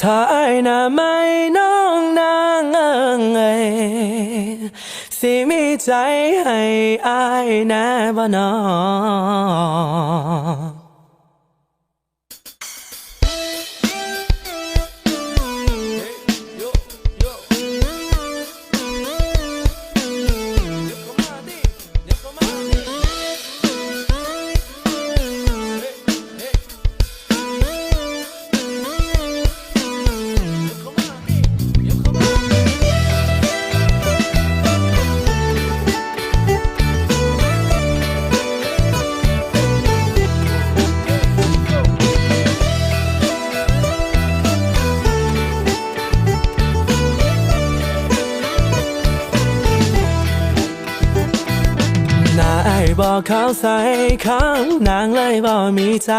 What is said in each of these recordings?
ถ้าอายน่ะไม่น้องนางเอิงเอยสิมีใจให้อายแน่บ่นอ บอกเขาใส่ข้างนางเลยบอกมีใจ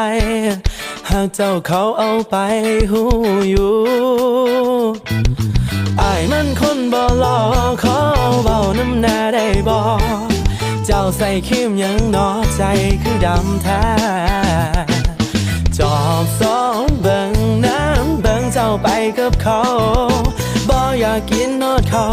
หากเจ้าเขาเอาไปหูอยู่อายมันคนบ่หลอกขอเบาน้ำหน้าได้บอกเจ้าใส่คิมยังนอใจคือดำแท้จอบสองเบิ่งน้ำเบิ่งเจ้าไปกับเขาบ่อยากกินนอดเขา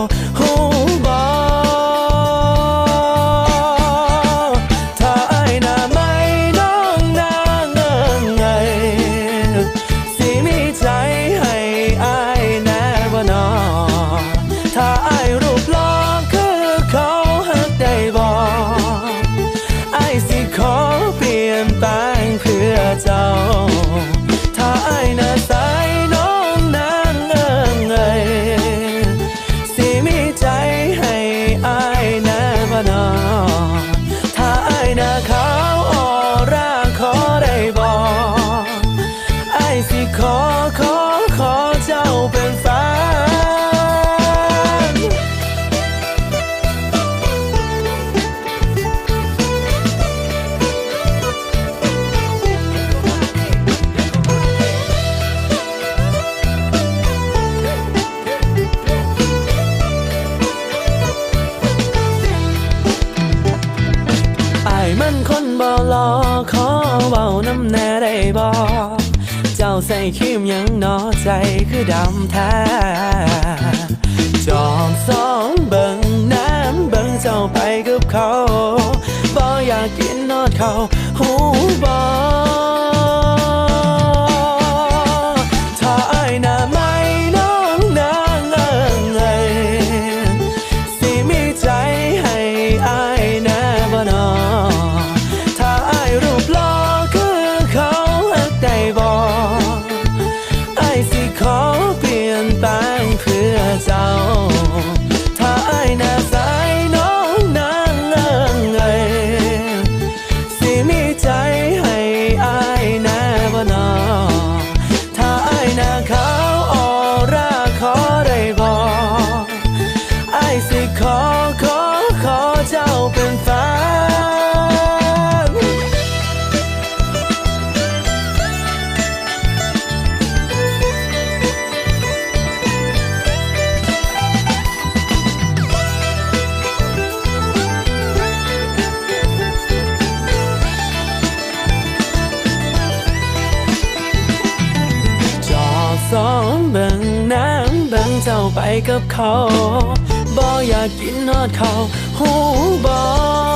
ใส่คิมยังนอใจคือดำแท้จอมสองเบิ่งน้ำเบิ่งเจ้าไปกับเขาบ่อยากกินนอดเขาหูบ่ เจ้าไปกับเขาบ่อยากกินนอดเขาหูบอ